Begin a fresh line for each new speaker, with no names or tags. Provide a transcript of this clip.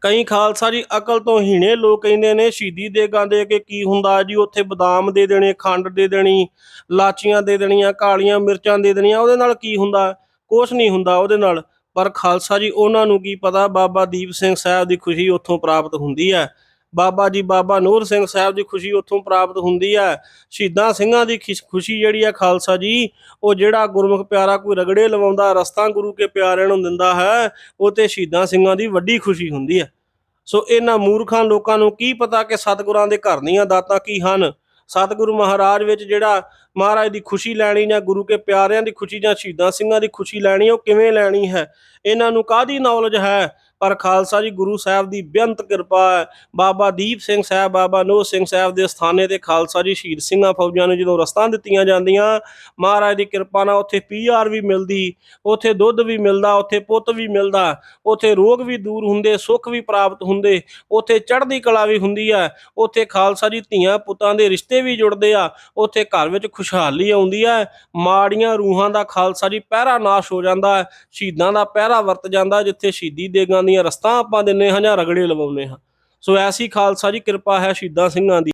ਕਈ ਖਾਲਸਾ ਜੀ ਅਕਲ ਤੋਂ ਹੀਣੇ ਲੋਕ ਕਹਿੰਦੇ ਨੇ, ਸ਼ਹੀਦੀ ਦੇ ਦੇ ਕੇ ਕੀ ਹੁੰਦਾ ਜੀ? ਉੱਥੇ ਬਦਾਮ ਦੇ ਦੇਣੇ, ਖੰਡ ਦੇ ਦੇਣੀ, ਲਾਚੀਆਂ ਦੇ ਦੇਣੀਆਂ, ਕਾਲੀਆਂ ਮਿਰਚਾਂ ਦੇ ਦੇਣੀਆਂ, ਉਹਦੇ ਨਾਲ ਕੀ ਹੁੰਦਾ? ਕੁਛ ਨਹੀਂ ਹੁੰਦਾ ਉਹਦੇ ਨਾਲ। ਪਰ ਖਾਲਸਾ ਜੀ, ਉਹਨਾਂ ਨੂੰ ਕੀ ਪਤਾ? ਬਾਬਾ ਦੀਪ ਸਿੰਘ ਸਾਹਿਬ ਦੀ ਖੁਸ਼ੀ ਉੱਥੋਂ ਪ੍ਰਾਪਤ ਹੁੰਦੀ ਹੈ। ਬਾਬਾ ਜੀ, ਬਾਬਾ ਨੂਰ ਸਿੰਘ ਸਾਹਿਬ ਦੀ ਖੁਸ਼ੀ ਉੱਥੋਂ ਪ੍ਰਾਪਤ ਹੁੰਦੀ ਹੈ। ਸ਼ਹੀਦਾਂ ਸਿੰਘਾਂ ਦੀ ਖਿਸ਼- ਖੁਸ਼ੀ ਜਿਹੜੀ ਹੈ ਖਾਲਸਾ ਜੀ, ਉਹ ਜਿਹੜਾ ਗੁਰਮੁਖ ਪਿਆਰਾ ਕੋਈ ਰਗੜੇ ਲਵਾਉਂਦਾ, ਰਸਤਾ ਗੁਰੂ ਕੇ ਪਿਆਰਿਆਂ ਨੂੰ ਦਿੰਦਾ ਹੈ, ਉਹ ਤੇ ਸ਼ਹੀਦਾਂ ਸਿੰਘਾਂ ਦੀ ਵੱਡੀ ਖੁਸ਼ੀ ਹੁੰਦੀ ਹੈ। ਸੋ ਇਹਨਾਂ ਮੂਰਖਾਂ ਲੋਕਾਂ ਨੂੰ ਕੀ ਪਤਾ ਕਿ ਸਤਿਗੁਰਾਂ ਦੇ ਘਰ ਦੀਆਂ ਦਾਤਾਂ ਕੀ ਹਨ? ਸਤਿਗੁਰੂ ਮਹਾਰਾਜ ਵਿੱਚ ਜਿਹੜਾ ਮਹਾਰਾਜ ਦੀ ਖੁਸ਼ੀ ਲੈਣੀ ਜਾਂ ਗੁਰੂ ਕੇ ਪਿਆਰਿਆਂ ਦੀ ਖੁਸ਼ੀ ਜਾਂ ਸ਼ਹੀਦਾਂ ਸਿੰਘਾਂ ਦੀ ਖੁਸ਼ੀ ਲੈਣੀ, ਉਹ ਕਿਵੇਂ ਲੈਣੀ ਹੈ? ਇਹਨਾਂ ਨੂੰ ਕਾਦੀ ਨੌਲੇਜ ਹੈ? ਪਰ ਖਾਲਸਾ ਜੀ ਗੁਰੂ ਸਾਹਿਬ ਦੀ ਬੇਅੰਤ ਕਿਰਪਾ ਹੈ। ਬਾਬਾ ਦੀਪ ਸਿੰਘ ਸਾਹਿਬ, ਬਾਬਾ ਨੋਹ ਸਿੰਘ ਸਾਹਿਬ ਦੇ ਸਥਾਨੇ ਤੇ ਖਾਲਸਾ ਜੀ ਸ਼ਹੀਦ ਸਿੰਘਾਂ ਫੌਜਾਂ ਨੂੰ ਜਦੋਂ ਰਸਤਾਂ ਦਿੱਤੀਆਂ ਜਾਂਦੀਆਂ, ਮਹਾਰਾਜ ਦੀ ਕਿਰਪਾ ਨਾਲ ਉੱਥੇ ਪੀਆਰ ਵੀ ਮਿਲਦੀ, ਉੱਥੇ ਦੁੱਧ ਵੀ ਮਿਲਦਾ, ਉੱਥੇ ਪੁੱਤ ਵੀ ਮਿਲਦਾ, ਉੱਥੇ ਰੋਗ ਵੀ ਦੂਰ ਹੁੰਦੇ, ਸੁੱਖ ਵੀ ਪ੍ਰਾਪਤ ਹੁੰਦੇ, ਉੱਥੇ ਚੜ੍ਹਦੀ ਕਲਾ ਵੀ ਹੁੰਦੀ ਹੈ, ਉੱਥੇ ਖਾਲਸਾ ਜੀ ਧੀਆਂ ਪੁੱਤਾਂ ਦੇ ਰਿਸ਼ਤੇ ਵੀ ਜੁੜਦੇ ਆ, ਉੱਥੇ ਘਰ ਵਿੱਚ ਖੁਸ਼ਹਾਲੀ ਆਉਂਦੀ ਹੈ, ਮਾੜੀਆਂ ਰੂਹਾਂ ਦਾ ਖਾਲਸਾ ਜੀ ਪਹਿਰਾ ਨਾਸ਼ ਹੋ ਜਾਂਦਾ ਸ਼ਹੀਦਾਂ ਦਾ ਪਹਿਰਾ ਵਰਤ ਜਾਂਦਾ ਜਿੱਥੇ ਸ਼ਹੀਦੀ ਦੇਗਾਂ ਦੀਆਂ ਰਸਤਾਂ ਆਪਾਂ ਦਿੰਨੇ ਹਾਂ ਜਾਂ ਰਗੜੇ ਲਵਾਉਂਦੇ ਹਾਂ। ਸੋ ਐਸੀ ਖਾਲਸਾ ਜੀ ਕਿਰਪਾ ਹੈ ਸ਼ਹੀਦਾਂ ਸਿੰਘਾਂ ਦੀ।